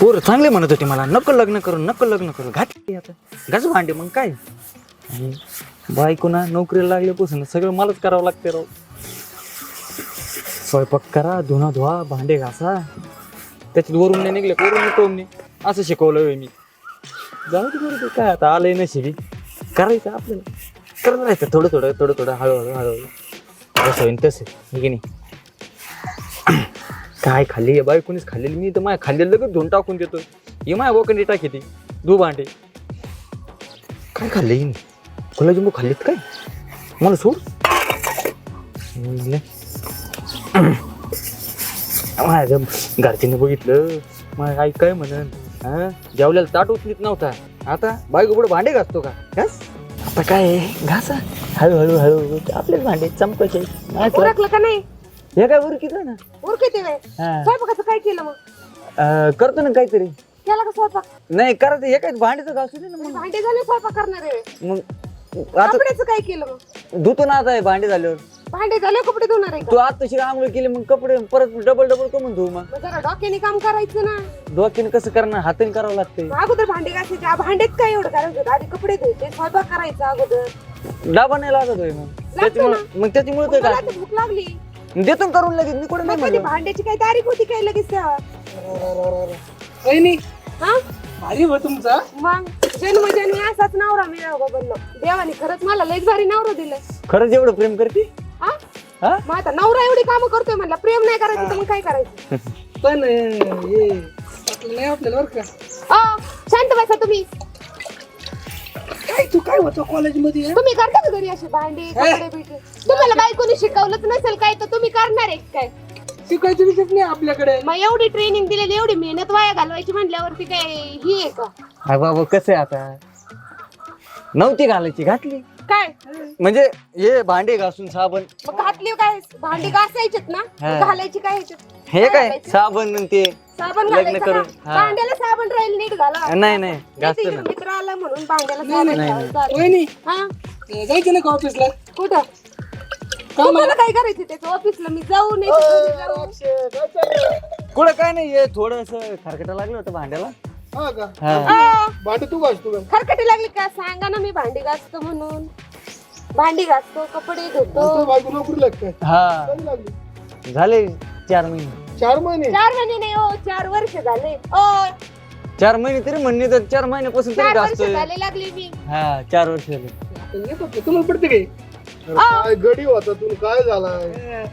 पोर चांगले म्हणत होते मला. नको लग्न करू नको लग्न करू. घात आता. घाच भांडे मग काय? आणि बायको नोकरीला लागल्यापासून सगळं मलाच करावं लागते राव. स्वयंपाक करा धुणं धुवा भांडे घासा. त्याच्यात वरून नाही निघले वरून टोमने असं शिकवलं होय मी. जाऊ दे बरं ते काय आता आलंय नशिबी. करायचं आपल्याला. करणार थोडं थोडं थोडं थोडं हळूहळू हळूहळू. जसं होईन तसं. हे की नाही? काय खाल्ली? आहे बाई कोणीच खाल्लेली मी तर माझ्या खाल्लेलं लगेच धुवून टाकून देतो हे माझ्या बोकंडी टाकी ती. दू भांडे. काय खाल्ले हिने? गुलाबजांबू खाल्लेत काय? मला सोड. म्हणलं. माझ्या घरच्यांनी बघितलं. माझ्या आई काय म्हणन? हा? जेवल्याला ताट उचलीत नव्हता. आता बायको पुढे भांडे घासतो का? घास. आता काय? घासा. हळूहळू हळू आपलेच भांडे चमकायचे का नाही? हे काय उरकीच ना? उरकते हा. स्वयंपाकाचं काय केलं मग? अं, करतो ना काहीतरी. केला का स्वयंपाक? नाही करायचं हे काय भांडीचं दे ना मग? भांडे झाले स्वयंपाक करणार आहे. मग आता कपड्याचं काय केलं मग? धुतो ना आता हे भांडे झाल्यावर. भांडे झाले कपडे धुणार आहे तू आता तशी आंघोळ केली मग कपडे परत डबल डबल कमून धुऊ मग. मग जरा डोक्याने काम करायचं ना. डोक्याने कसं करणार? हाताने करावं लागते मग अगोदर भांडे घासायचे. आ, भांडेच काय एवढं करायचं होतं? आधी कपडे धुवायचे स्वयंपाक करायचा अगोदर. डाबा नाही लागत होय मग. त्याच्यामुळे मग त्याच्यामुळे मला काय भूक लागली. देतो ना करून लगेच मी कुठे नाही मग कधी म्हणलं. भांड्याची काय तारीख होती काय लगेच? तेव्हा? वहिनी हा? भारी हो तुमचा. मग जन्म जन्मी असाच नवरा मिळावा बनलो देवाने खरंच मला लयच भारी नवरा दिलं. खरंच एवढं प्रेम करते? हा? हा? मग आता नवरा एवढी कामं करतोय म्हणला प्रेम नाही करायचं तर मग काय करायचं? पण अं, हे आपलं नाही आपल्याला बरं का? अ, शांत बसा तुम्ही. काय तू काय होतो कॉलेजमध्ये तुम्ही करता का घरी असे भांडी कपडे बिडे तुम्हाला बायकोनी शिकवलंच नसेल काय तर तुम्ही करणार आहे काय? शिकायचं विषयच नाही आपल्याकडे. मग एवढी ट्रेनिंग दिलेली एवढी मेहनत वाया घालवायची म्हटल्यावरती काय ही आहे का? हा बाबा कसं आहे आता? नव्हती घालायची घातली. काय? म्हणजे हे भांडे घासून साबण. मग घातली काय? भांडी घासायचेत ना? हा. घालायची काय ह्याच्यात? हे काय? साबण आणि ते साबण लग्न घालायचं करून? हा. भांड्याला साबण राहील नीट घाला. नाही नाही घासतो ना मित्र आला म्हणून भांड्याला साबण नाही, घालायचं. आलं. वहिनी. हा? अं, जायचं ना का ऑफिसला? कुठं? तुम्हाला काय करायचं त्याचं? ऑफिसला मी जाऊ नाही तर घरी जाऊ. कुठं काय नाही हे थोडस खरकटा लागलं होतं भांड्याला. हा का? हा. भांडे तू घासतो का खरकटी लागली का? सांगा ना मी भांडी घासतो म्हणून. भांडी घासतो कपडे धुतो. बायको नोकरी लागते. हा. कधी लागली? झाले चार महिने. चार महिने? चार महिने नाही हो चार वर्ष झाले. ओ चार महिने तरी म्हणणे तर चार महिन्यापासून तरी चार वर्ष घासतोय. झाले लागली मी. हा चार वर्ष झाले. येतो तुम्हाला पडते काही आ, गडी होता तू काय झालाय?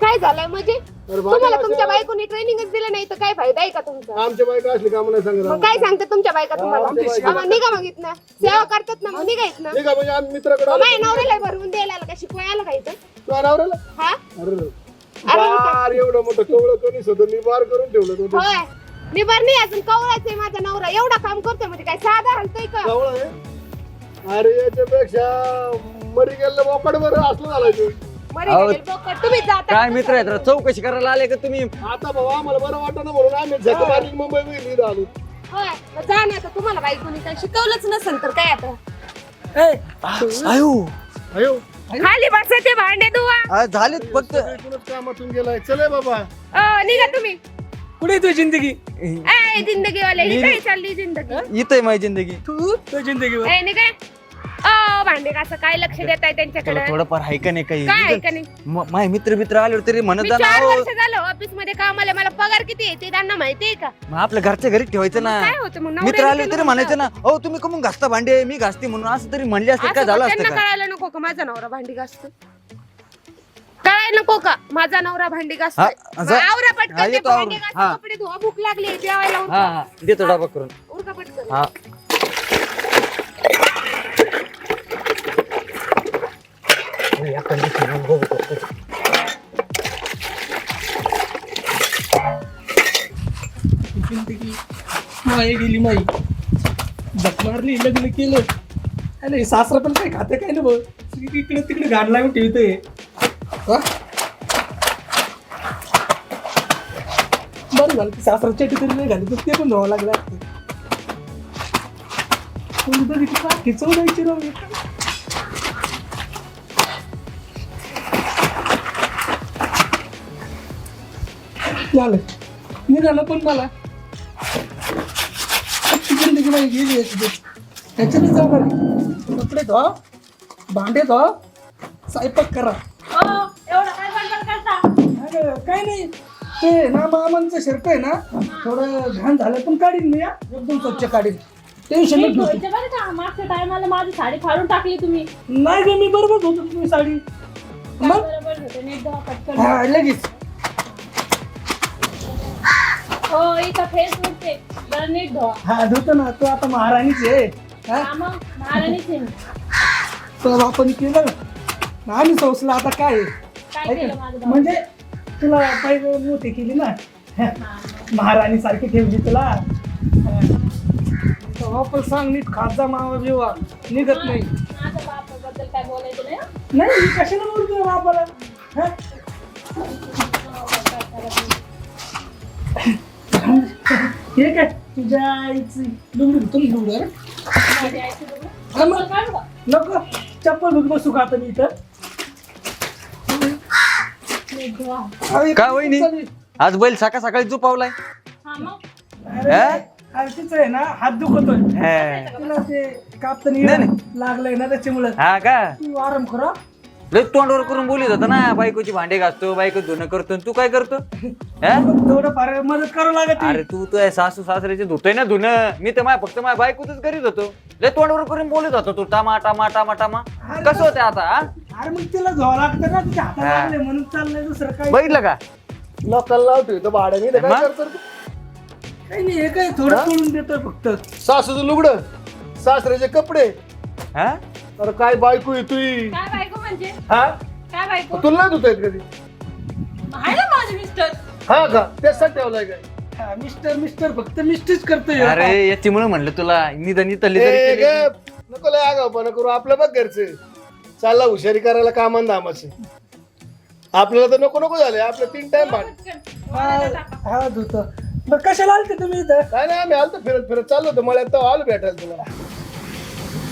काय झालंय म्हणजे? अरे तुम्हाला तुमच्या. बायकोनी ट्रेनिंगच दिलं नाही तर काय फायदा आहे का तुमचा? आमच्या बायका असली कामं नाही सांगत मग काय सांगते तुमच्या बायका तुम्हाला? बायका- निघा मग इथनं. सेवा करतात ना मग निघा इथनं. नाही का म्हणजे आम्ही मित्राकडे मग आलो. माझ्या नवऱ्याला भरवून द्यायला आलं का? शिकवायला का इथं? तू अनावरेला हा? अरे? बार एवढं मोठं कवळं कणीस होतं मी बार करून ठेवलं होय. निभार नाही अजून कवळाच आहे माझा नवरा. एवढा काम करतोय म्हणजे काय साधा हलतोय का? कवळं आहे? अरे याच्यापेक्षा मरी गेलं बोकड बरं असलं झालं ते. अहो. तुम्ही जाता काय मित्र आहेत राव, चौकशी करायला आले का तुम्ही? आता भाऊ आम्हाला बरं वाटत ना म्हणून आम्ही झक मारली मुंबई गेली आलो. होय मग जा ना आता. तुम्हाला बायकोनी काय शिकवलंच नसेल तर काय आता? आयो. अयो खाली बसायचे भांडे धुवा. झालेत फक्त. एकूणच कामातून गेलाय. चले बाबा. अ, निघा तुम्ही. कुठे येतोय जिंदगी? ए जिंदगी वाले ही काय चालली जिंदगी. इथं आहे माझी जिंदगी. तू? तो जिंदगीवर. ए निघा. अ भांडे कसं काय लक्ष देताय त्यांच्याकडे? थोडंफार आहे का नाही काही? काय आहे का नाही? म- माझे मित्र मित्र आले तरी म्हणत मी जा ना चार अहो. वर्ष झालं ऑफिसमध्ये कामाला मला पगार किती आहे ते त्यांना माहितीये का? मग आपल्या घरच्या घरी ठेवायचं ना. काय होतं? मग मित्र आले तरी. म्हणायचं ना अहो तुम्ही कमून घासता भांडे मी घासते म्हणून. असं तरी म्हणले असते असं झालं मग असतं त्यांना का कळायला नको का माझा नवरा भांडी घासतो? कळायला नको का? माझा नवरा भांडी घासतो हा, जा- आवरा हा, पटकन ते येतो भांडी आवरून. घासा, हा. कपडे धुवा भूक लागली जेवायला हा उरका. हा देतो डाबा करून. उरका पटकन. हा. या condition वर बघू माई गेली माई झक मारली लग्न केलं अरे सासरा पण काय खाते काय ना इकडे तिकडे घाण लावून ठेवते हा? बरं झालं की सासरा चटी तरी नाही घाली तर ते पण धुवावं लागलं असतं. बघितलं का? खिचवून झालं. निघालं पण मला. गेली त्याच्याने जाणार. कपडे धुवा. भांडे धुवा. स्वयंपाक करा. हो, काय काय नाही. ते ना मामांचं शर्ट आहे ना थोडं घाण झालं पण काढीन मी हा. एकदम स्वच्छ काढीन. टेन्शन घेऊ. बरं का? मागच्या टायमाला माझी साडी फाडून टाकली तुम्ही. नाही ग मी बरोबर होतो तुम्ही साडी. काय मग? बरोबर होते नीट धुवा पटकन. हा लगेच. हो इथं फेस उठते जरा नीट धुवा हा धुतो ना तू आता महाराणीच आहे हा हा मग महाराणीच आहे मी. तर आपण केलं ना आम्ही संसला आता काय आहे? काय केलं माझं भाऊ? म्हणजे तुला पहिले मोठी केली ना हा. महाराणी सारखी ठेवली तुला वापर सांग नीट खाजा मावा बिवा निघत नाही माझ्या बापाबद्दल काय बोलायचं नाही हं? नाही मी कशाला बोलतो बापाला हा? हे काय? तुझ्या आईची लुगडी. हा. चप्पल काढू का? नको. चप्पल घेऊन बसू का आता मी इथं? काय वहिनी? आज बैल सकाळ सकाळी झोपावलाय. हा हा? तिचं आहे ना हात दुखतोय. हा. तिला ते कापताना नाही, लागलंय ना त्याच्यामुळे. हा का? तू आराम करा. लय तोंडावर करून बोलीत होता ना बायकोची भांडे घासतो बायको धुणं करतो आणि तू काय करतो हा? फार मदत करावं लागत अरे तू तुझ्या सासू सासऱ्याचे धुतोय ना धुणं मी तर माझ्या फक्त माझ्या बायकोच करीत होतो लय तोंडावर करून बोलत होतो तू टामा टामा टामा टामा कसं होतं आता हा? अरे मग तिला धुवा लागतं ना तिच्या हातात. लागले म्हणून चाललंय दुसरं काय बघितलं का लोकांना लावतोय तर भाड्याने तर काय मग? करतो रे तू? काही नाही हे काय थोडं तोडून देतोय फक्त सासूचं लुगडं सासऱ्याचे कपडे हा? अरे काय बायको आहे तुई? काय बायको म्हणजे? हा? काय बायको? तुला नाही धुता येत कधी? आहे ना माझे मिस्टर. हा का? त्यासाठी ठेवलाय काय? हा, मिस्टर मिस्टर फक्त मिस्टरच करतोय अरे याच्यामुळे म्हणलं तुला. इथली ए, केली. गप. नको लय आगावपणा करू. आपलं बघ घरचं. चालला हुशारी करायला कामान धामाचे आपल्याला तर नको नको झाले आपलं तीन टाइम भाड. हा धुत. बरं कशाला आलते तुम्ही इथं? काय नाही आम्ही आलतो फिरत फिरत. चाललो होतो. मला तो आलो भेटायला तुम्हाला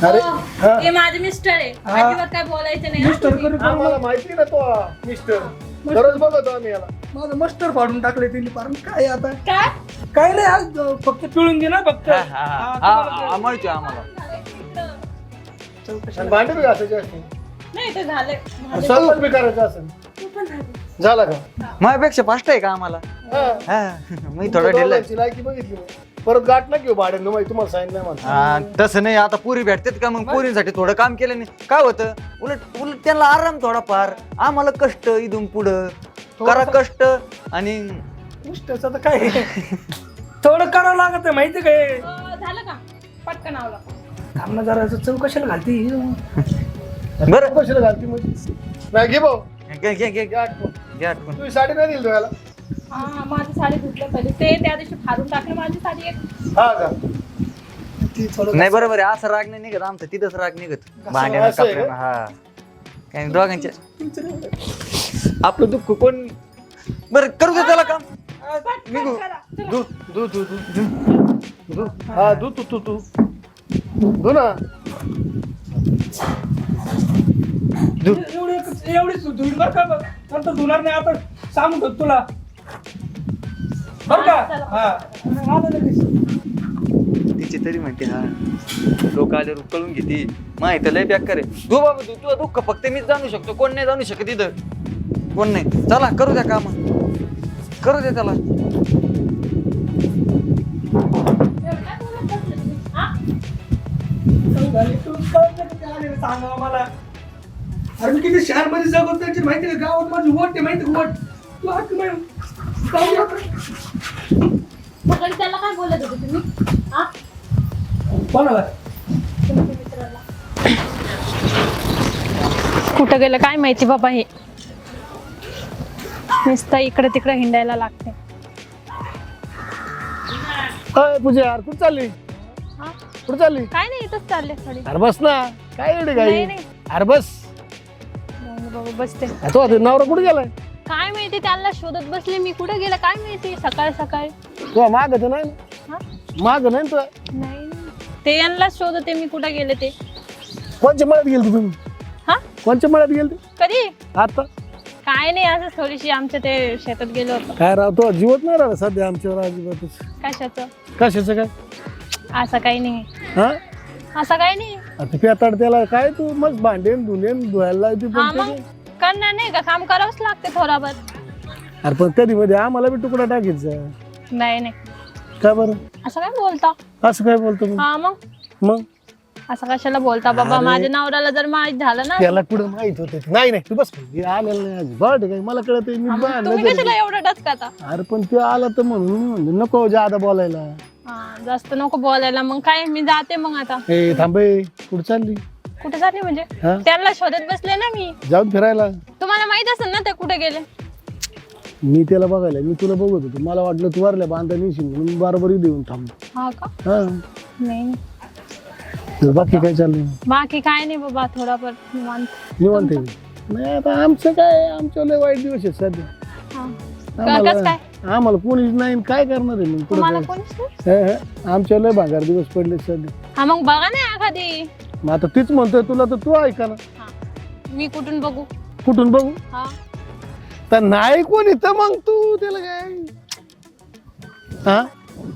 अरे हो, हा. माझे मिस्टर आहे. हा. अजिबात काय बोलायचं नाही. हं? मिस्टर करू आम्हाला माहिती ना तो मिस्टर. दररोज बघतो आम्ही याला. माझं मस्टर फाडून टाकले तिने पार काय आता? काय? काय नाही आज फक्त पिळून ना फक्त. हा, हा, हा. हा, हा, तुम्हाला हा, आम्हाला. चौकशी. आणि भांडे बी घासायचे असते नाही ते बी करायचा असेल. तू पण झालं. झाला का? माझ्यापेक्षा फास्ट आहे का आम्हाला? हा. हा. मी थोडा दोघांची लायकी बघितली मी. परत गाठ ना घेऊ भाड्यानं माहिती तुम्हाला सांगितलं म्हणा हा, तसं नाही आता पुरी भेटतात का मग? पुरीसाठी थोडं काम केलं नाही काय होतं? उलट उलट त्यांना आराम थोडाफार आम्हाला कष्ट इथून पुढं. करा कष्ट आणि मिस्टरचं तर काय? थोडं करावं लागत आहे माहिती काय अं, झालं का? पटकन आवला थांबणं जरा असं चौकशाला घालती? बरं. कशाला घालती म्हणजे नाही घे भाऊ. घे घे घे. घे आठवण. घे आठवण. तुझी साडी नाही दिली तुम्हाला हा माझी साडी धुतलं पहिले. ते त्या दिवशी फाडून टाकलं माझी साडी एक. हा का? ती थोडं नाही बरोबर आहे. असं राग नाही निघत. आमचं तिथंच राग निघत. भांड्यानं असं आहे का? कपड्यानं हा. काय नाही, दोघांच्या आपलं दुःख कोण बरं करू दे त्याला काम? निघू. दू दू दू दू दू हा दू तू तू तू. दू ना. एवढी एवढीच धुईल बरं का बघ नंतर धुणार नाही आता सांगू ठेव तुला. बरं का? हा. आलं लगेच. तिची तरी म्हणते हा लोक आल्यावर कळून घेते. माहिती लय बेकार आहे तू बाबा तू तुझं दुःख फक्त मीच जाणू शकतो. कोण नाही जाणू शकत इथं. कोण नाही. चला करू द्या काम. करू द्या त्याला? हा? सांगावं मला अरे मी किती शहरमध्ये जगत त्याची माहिती का गावात माझी वोट आहे माहिती का वोट तू दे आता. सकाळी त्याला काय बोलत होते तुम्ही? हा? कोणाला तुमच्या मित्राला. कुठं गेलं काय माहिती बाबा हे? नुसतं इकडे तिकडे हिंडायला लागते. अय पूजा यार कुठं चालली? हा? कुठं चालली? काय नाही इथंच चालले थोडी. अरे बस ना. काय एवढी नाही अरे बस. बाबा बसते. तो आता नवरा कुठे गेलाय? काय माहिती त्यांना शोधत बसले मी कुठे गेलं काय माहिती? सकाळी सकाळी. तो माग तर नाही ना? हा? माग नाही ना तुला? नाही. ते यांना शोधते मी कुठे गेले ते. कोणच्या मळ्यात गेलती तुम्ही? हा? कोणच्या मळ्यात गेलती? कधी? आता. काय नाही असं थोडीशी आमच्या ते शेतात गेलो होतो. काय राव तो जीवत नाही राहिला सध्या आमच्यावर अजिबातच. कशाचं? कशाचं काय? असं काही नाही. हा? असं काही नाही. आता पेताड त्याला काय तू मस्त भांडेन धुनेन धुवायला लावते हा पण मग. ते- करणार नाही का? काम करावंच लागते थोडाफार अरे पण कधी मध्ये आम्हाला बी तुकडा टाकायचा. नाही नाही. काय बरं? असं काय बोलता? असं काय बोलतो मग? हा मग? मग? असं कशाला बोलता? बाबा अरे. माझ्या नवऱ्याला जर माहीत झालं ना? त्याला कुठं माहीत होते नाही नाही तू बस. हे आलेलं नाही आज बरं ठीक आहे. मला कळत मी मग बाहेर तुम्ही नजर- कशाला एवढं डचकाता? अरे पण ते आला तर म्हणून मी म्हणलं नको जादा बोलायला. हा जास्त नको बोलायला. मग काय? मी जाते मग आता. ए थांबे कुठं चालली? कुठे जाते म्हणजे? हा? त्यांना शोधत बसले ना मी. जाऊन फिरायला. तुम्हाला माहीत असेल ना ते कुठे गेले? मी त्याला बघायला मी तुला बघत होतो. मला वाटलं तू वारल्या बांधा नेशील म्हणून बरोबर देऊन थांब हा का? हा. नाही. तर बाकी काय चाललंय? बाकी काय नाही बाबा थोडाफार निवांत. निवांत आहे. नाही आता आमचं काय आमच्या लय वाईट दिवस आहेत सध्या. हा. आम्हाला कसं काय? आम्हाला कोणीच नाही आणि काय करणार आहे मग? पुढं तुम्हाला काय? कोणीच नाही? आमच्या लय भागार दिवस पडले सध्या. हा मग बघा ना एखादी. मग आता तीच म्हणतोय तुला तर तू ऐका ना. मी कुठून बघू? कुठून बघू? हा. तर नाही कोणी तर मग तू त्याला काय? हा?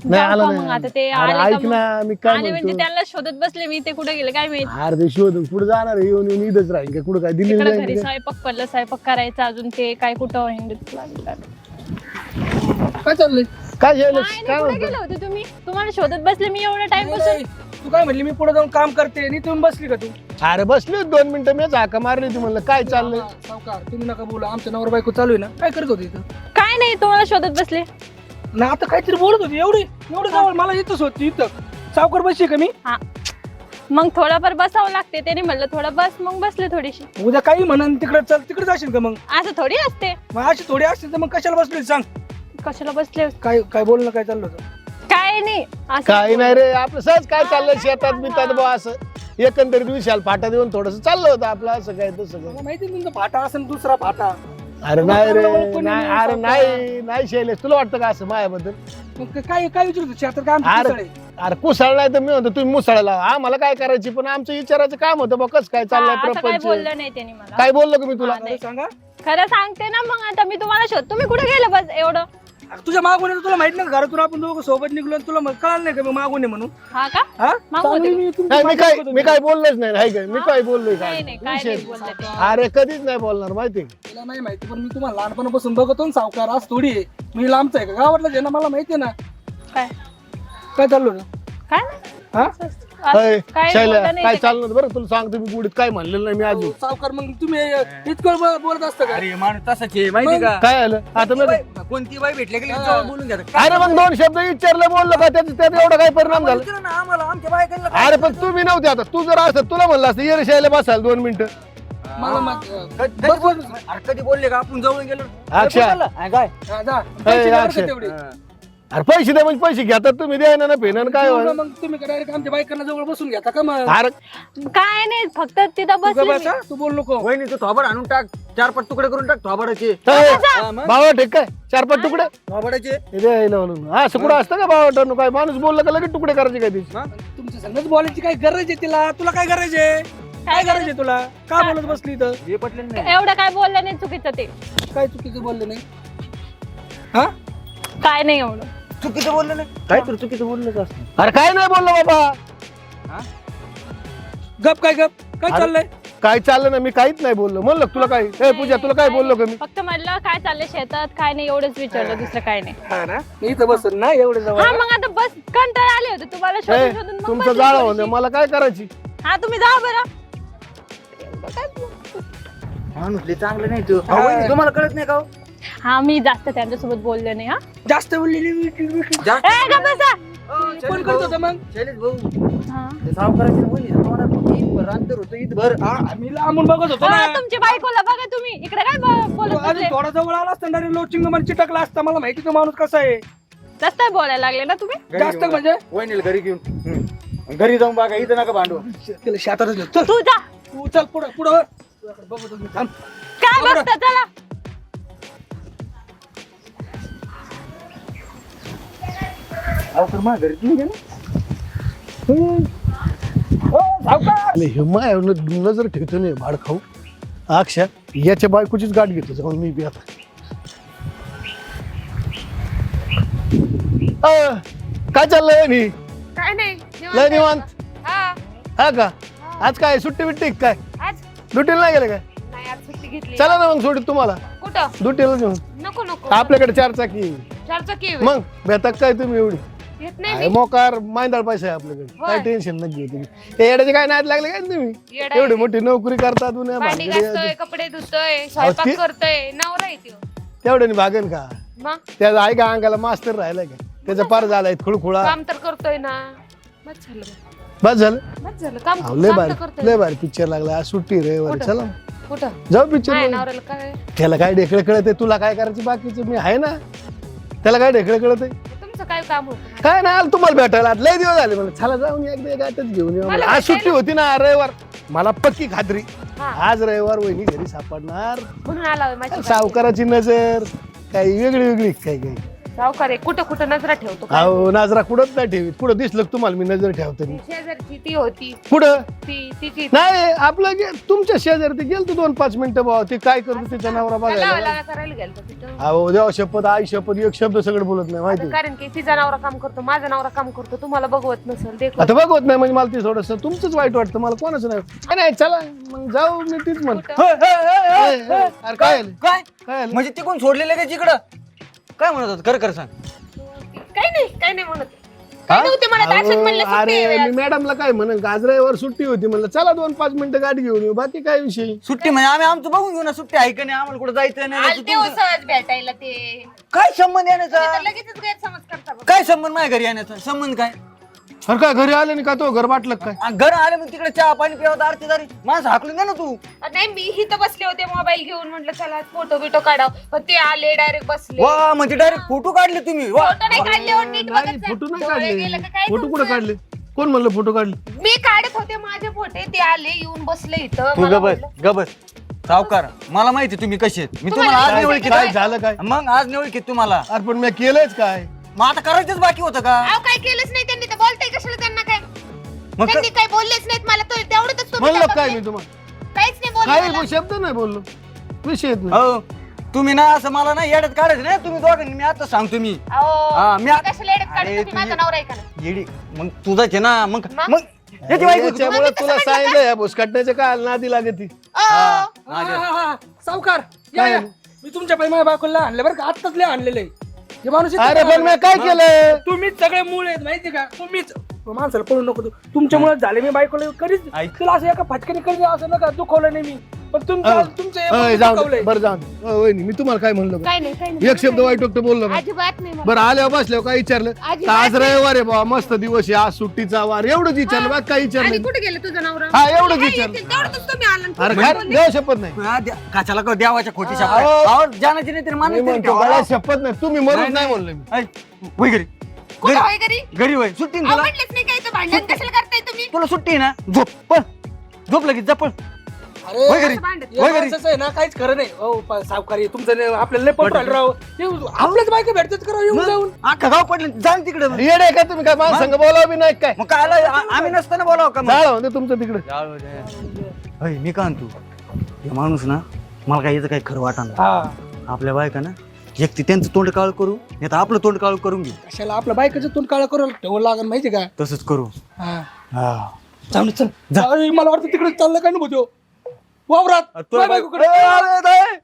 नाही जाऊ आला का मग आता ते नाही अरे आले का ऐक मग? ना मी काय आले म्हणजे म्हणतो? त्यांना शोधत बसले मी ते कुठे गेले काय माहीत? अरे ते शोधून पुढे जाणार आहे, येऊन येऊन इथंच राहील का? कुठं काय? दिल्ली तिकडे घरी? स्वयंपाक पडलं स्वयंपाक करायचं अजून ते काय कुठं हिंडत लागलं. काय चाललंय? काय काय नाही, काय कुठे म्हणतो? गेले होते तुम्ही? तुम्हाला शोधत बसले मी एवढा टाइमपासून? तू काय म्हणली मी पुढे जाऊन काम करते आणि तुम्ही बसली का तू? अरे बसली होती दोन मिनिटं मी झाका मारली होती म्हणलं काय चाललंय? हा, सावकार तुम्ही नका बोला आमच्या नवर बायको चालू आहे ना काय करत होती इथं? काय नाही तुम्हाला शोधत बसले. ना आता काहीतरी बोलत होती एवढी एवढी जवळ मला इथंच होती इथं. सावकार बसली का मी? हा. मग थोडाफार बसावं लागते त्याने म्हणलं थोडं बस मग बसले थोडीशी. उद्या काही म्हणन तिकडे चल तिकडे जाशील का मग? असं थोडी असते. मग अशी थोडी असतील तर मग कशाला बसली सांग. कशाला बसले काय काय बोलणं काय चाललं होतं? काय नाही असं काही नाही रे आपलं सहज काय चाललंय शेतात बितात बा असं. एकंदरीत विशाल फाटा देऊन थोडस चाललं होतं आपलं असं काय तसं काय. मला माहिती तुमचा फाटा असेल दुसरा फाटा. अरे नाही रे नाही अरे. नाही नाही शैलेश तुला वाटतं का असं माझ्याबद्दल मग काय काय विचारत होती? आता काय आमचं अरे पिसळ आहे. अरे कुसळ नाही तर मी म्हणतो तुम्ही मुसळला. आम्हाला काय करायची? पण आमचं विचारायचं काम होतं बा कसं काय चाललंय हा, असं काय प्रपंच? बोललं नाही त्यांनी मला. काय बोललो का मी तुला? हा, नाही. सांगा. खरं सांगते ना मग आता मी तुम्हाला शोध तुम्ही कुठे गेले बस एवढं? तुझ्या मागून आहे तर तुला माहीत नाही का? घरातून आपण दोघं सोबत निघलो आणि तुला मग कळालं नाही का मी मागून आहे म्हणून? हा का? हा? मागून चांगली होते. मी तुमची नाही मी मागणी काय मी. काय बोललोच नाही हाय काय? मी काय बोललोय काय? नाही नाही काय विषय- नाही बोलले ते. अरे कधीच नाही बोलणार माहिती तिला नाही माहिती पण मी तुम्हाला लहानपणापासून बघतो ना सावकार आज थोडी आहे. मी लांबचा आहे का? गावातलं आहे ना मला माहिती आहे ना. काय? काय चाललो होतं काय नाही. हा काय शैल्या बोललं नाही काय ते. चाललं बरं? तुला सांगतो मी गुडीत काय म्हणलेलं नाही मी अजून. सावकार मग तुम्ही इतकं ब- बोलत असतं का? अरे माणूस तसाच आहे माहिती का? काय आलं? आता मी बाई- कोणती बाई भेटली की लगेच जाऊन बोलून घ्या? अरे मग दोन शब्द विचारले बोललो का त्याचा? त्यात एवढा काय परिणाम झाला? ना आम्हाला आमच्या बायकांना काय अरे पण तुम्ही नव्हते आता. तू जर असत तुला म्हणलं असतं ये रे शाळेला बसाल दोन मिनिटं. मला मग- कधी- कधी बोल- अरे कधी बोलले का? आपण जवळ गेलो. अक्षय. काय बोलला? हा, काय? जा. पैसे द्या बरं अक्षय. का तेवढे. अरे पैसे द्या म्हणजे पैसे घेतात तुम्ही द्या ना पेन काय एवढं होईल? मग तुम्ही डायरेक्ट आमच्या बायकांना जवळ बसून घेता का मग? अरे काय नाही फक्त तिथं बस? तू बोल नको. वहिनी तू थोबाड आणून टाक चार पाच तुकडे करून टाक थोबाडाचे. हा, मग? बाबा ठीक काय चार पाच तुकडे? थोबाडाचे. हे यायला म्हणून. हा असं कुठं असतं का बाबा काय माणूस बोललं का लगेच तुकडे करायचे काय ते? तुमच्या संगच बोलायची काय गरज आहे तिला? तुला काय गरज आहे? काय गरज आहे तुला? का बोलत बसली इथं? हे पटलेलं नाही. एवढं काय बोललं नाही चुकीचं ते. काय चुकीचं बोलले नाही? हा? काय नाही एवढं. चुकीचं बोललं नाही? काय तर चुकीचं बोललं असतं. अरे काय नाही बोललो बाबा. गप काय गप? काय अरे- चाललंय? काय चाललं ना मी काहीच नाही बोललो. म्हणलं का तुला काय? ए पूजा तुला काय बोललो का मी? फक्त म्हणलं काय चाललंय शेतात काय नाही एवढंच विचारलं दुसरं काय नाही. हा ना? मी इथं बसून ना एवढे हा जवळ मग आता बस कंटाळ आले होते. तुम्हाला ए, शोधून शोधून मग तुमचं बसले जाळ थोडीशी. होतं मला काय करायची? हा तुम्ही जा बरं. माणूस लय चांगलं नाही तू. अहो, वहिनी, तुम्हाला कळत नाही का हो? हा मी जास्त त्यांच्यासोबत बोलले नाही हा. जास्त बोललेली विकील विकील जास्त ए, गप्प बसा. अहो, कोण शैलेश करत भाऊ, होतं मग. शैलेश भाऊ. हा. ते सावकाराच्या तोंडात अंतर होतं हा, लांबून बघत होतो हा, ना तुमची बायकोला बघा तुम्ही. इकडे काय ब- तो बोलत अजून बसले? थोडा जवळ आला असता डायरेक्ट लोचिंग चिटकला असता. मला माहिती तो माणूस कसा आहे. जास्त बोलायला लागले ना तुम्ही? घरी जास्त घेऊन जा. म्हणजे वहिनीला घरी घेऊन. हम्म. घरी जाऊन बघा इथं नका भांडू. शेतातच नेऊ. चल. तू जा. तू चल पुढं पुढं. तुझ्याकडे बघत होतो मी. थांब. काय बरं. बघता चला. अहो तर तुम्ही हे माय नजर ठेवतो नाही भाड खाऊ. अक्षा याच्या बायकोचीच गाठ घेतो जाऊन मी बी आता. अ, काय चाललंय वहिनी काय नाही लय निवांत? हा. हा का? आज काय सुट्टी बिट्टी का काय? आज? ड्युटीला नाही गेले काय? नाही आज सुट्टी घेतली. चला ना मग सोडीत तुम्हाला. कुठं? ड्युटीला घेऊन नको नको. आपल्याकडे चार चाकी चार चाकी आहे. मग भेटत काय तुम्ही एवढी? नाही मोकार मांदाळ पैसा आहे आपल्याकडे. काय. टेन्शन नाही घेऊ तुम्ही? ते येड्याचे काय नाद लागले काय तुम्ही? येडा. एवढी मोठी नोकरी करता दुनिया भांडी भानगडी घासतोय कपडे धुतोय स्वयंपाक ते- करतोय नवरा आहे त्यो. तेवढ्याने भागन का? मग? त्याचा आहे का अंगाला मास्तर राहिलाय का? त्याचा पार झालाय खुळखुळा. काम तर करतोय ना. बस झालं बस झालं? काम अहो, लय काम तर भारी करतोय. लय भारी पिक्चर लागला आज सुट्टी रे वर कुठं? चला. कुठं? जाऊ नाही पिक्चर नवऱ्याला काय? त्याला काय ढेकळे कळत तुला काय करायचं बाकीचं? मी आहे ना. त्याला काय ढेकळे कळत आहे तुमचं काय काम होतं काय ना आलं तुम्हाला भेटायला आज लय दिवस झाले मला चला जाऊन एकदा एक आताच घेऊन येऊ मला म्हणलं. आज भेटायला? सुट्टी होती ना रविवार मला पक्की खात्री हा. आज रविवार वहिनी घरी सापडणार म्हणून आला होय माझी सावकाराची नजर काही वेगळी वेगळी काही काही सावकार आहे कुठं कुठं नजरा ठेवतो काय? अहो नाजरा कुठंच नाही ठेवीत कुठं दिसलं का तुम्हाला मी नजर ठेवतो? मी शेजारची ती होती. कुठं? ती तिची. नाही आपलं गे- तुमच्या शेजारी ते गेलं दोन पाच मिनिटं भाऊ. ते काय करतो त्याच्या नवरा बघायला? लावा करायला गेलं होतं तिथं. अहो देवा शपथ आई शपथ एक शब्द सगळं बोलत नाही माहिती कारण की तिचा नवरा काम करतो माझा नवरा काम करतो तुम्हाला बघवत नसेल देखो. आता बघवत नाही म्हणजे मला ते थोडस तुमचंच वाईट वाटतं मला कोणाचं नाही. नाही, नाही चला मग जाऊ मी तीच म्हण? अरे काय आलं? काय? काय आलं? म्हणजे तिकडून सोडलेलं का तिकडं काय म्हणत होत? कर कर सांग. काय नाही काय नाही म्हणत. काय नव्हते म्हणत असंच म्हणलं अहो, सुट्टी आहे अरे. मी मॅडमला काय म्हणेल गाजरावर सुट्टी होती म्हणलं चला दोन पाच मिनिटं गाडी घेऊन येऊ बाकी काय विषय? सुट्टी म्हणजे आम्ही आमचं बघून घेऊ ना सुट्टी आहे का नाही आम्हाला कुठं जायचं नाही आलते नाही हो तुमचं- सहज भेटायला ते. काय संबंध तर येण्याचा लगेचच गैरसमज करता बघ. काय संबंध माझ्या घरी येण्याचा? संबंध काय? अरे काय घरी आले नाही का तो? घर वाटलं का काय? आ, घर आले मग तिकडे चहा पाणी पिवा आरती दारी. माणसं हाकलून दे ना तू. नाही मी इथं बसले होते मोबाईल घेऊन. म्हटलं चला फोटो बिटो काढाव. पण ते आले डायरेक्ट बसले. वा म्हणजे डायरेक्ट फोटो काढले तुम्ही. वा. फोटो नाही काढले हो, नीट नाही बघत जा. फोटो नाही डोळे गेले काढले का काय फोटो कुठं तुमचं? काढले? कोण म्हणलं फोटो काढले? मी काढत होते माझे फोटे ते आले येऊन बसले इथं. तू मला गबस म्हटलं, गबस. सावकार मला माहिती तुम्ही कसे आहेत. मी तुम्हाला आज नाही काय ओळखीत काय झालं काय? मग आज नाही ओळखीत तुम्हाला. अरे पण मी केलंच काय? मग आता करायचंच बाकी होतं का? अहो काय केलंच नाही त्यांनी तर मग त्यांनी काय बोललेच नाहीत मला तो तेवढंच तुम्ही म्हणलं काय? मी तुम्हाला काहीच नाही बोलले काही मला. पण शब्द नाही बोललो विषय येत नाही हो तुम्ही ना असं मला ना येड्यात काढायचं नाही तुम्ही दोघांनी मी आता सांगतो मी अहो, हा, मी मी आ- कशाला येड्यात काढत अरे, होती? माझा तुम्ही- नवरा आहे का नाही? येडी मग तुझाच आहे ना मग मग? मग याची बायको तू. याच्यामुळे तुला सांगितलं या भुसकाटण्याच्या काय नादी लागती अहो, हा, हा, हा, हा. सावकार या, काय? या. मी तुमच्या माझ्या बायकोला आणलं बरं का आत्ताच लय आणलेलं आहे हे माणूस अरे पण मी काय काय केलं तुम्हीच सगळे मूळ आहेत माहिती का तुम्हीच माणसाला पळू नको तू. तुमच्यामुळे झाले मी बायकोला. कधीच ऐक. तुला असं एका फटक्याने कधी असं नका दुखवलं नाही मी. पण तुमचं अहो, तुमचं हे अय, म्हणून जाऊ दे. दुखावलंय. बरं जाऊ दे. अय, वहिनी मी तुम्हाला काय म्हणलं? बरं? काय नाही काय नाही. एक शब्द वाईट वाटतं बोललो का? अजिबात नाही मला. बरं आल्यावर बसल्यावर काय विचारलं? आज रविवार आहे बाबा मस्त दिवस आहे आज सुट्टीचा वार. एवढंच विचारलं बा काही आणि विचारलं कुठे गेलं तुझा नवरा? हा, एवढंच काय विचारलं. येतील, तेवढंच तुम्ही आला आणि अरे पुढे काय? बोलले. देव शपथ नाही. हा, द्या- काचाला का देवाच्या खोटी अहो. शपथ. जाण्याची नाही तरी मी माणूस तरी म्हणतो ठेवा. गळ्यात शपथ नाही. तुम्ही मरूच नाही म्हणलं मी. ऐ, वय घरी. कुठं होय घरी? घरी वय सुट्टी ना तुला? म्हटलंच नाही काय तर भांडण? कशाला करताय तुम्ही? तुला सुट्टी आहे ना? झोप पण झोप लगेच जा पण अरे, घरी. या माणसाचं आहे ना काहीच खरं नाही. हो प- सावकारी तुमचं नाही, आपल्याला लय पटू राहिलं राव. हे आपल्याच बायका भेटतात करा येऊन जाऊन. अख्खा गाव पडले जा ना तिकडे येडे का तुम्ही? काय मला संग बोलावं बी नाही काय? मग काय आलं? आ- आम्ही नसताना बोलावं का मग? म्हणजे तुमचं तिकडे. मी का आणतो हे माणूस ना मला काय याचं काही खरं वाटा हा. आपल्या बायका ना एक ती त्यांचं तोंड काळ करू नाही तर आपलं तोंड काळ करून घेऊ. कशाला? आपल्या बायकाचं तोंड काळा करू ठेवू लागेल माहिती का? तसंच करू. हा. हा. चालू. अरे, मला वाटतं तिकडे चाललं काय ना भूतो वावरात. तुला बाय बायकोकडे अरे,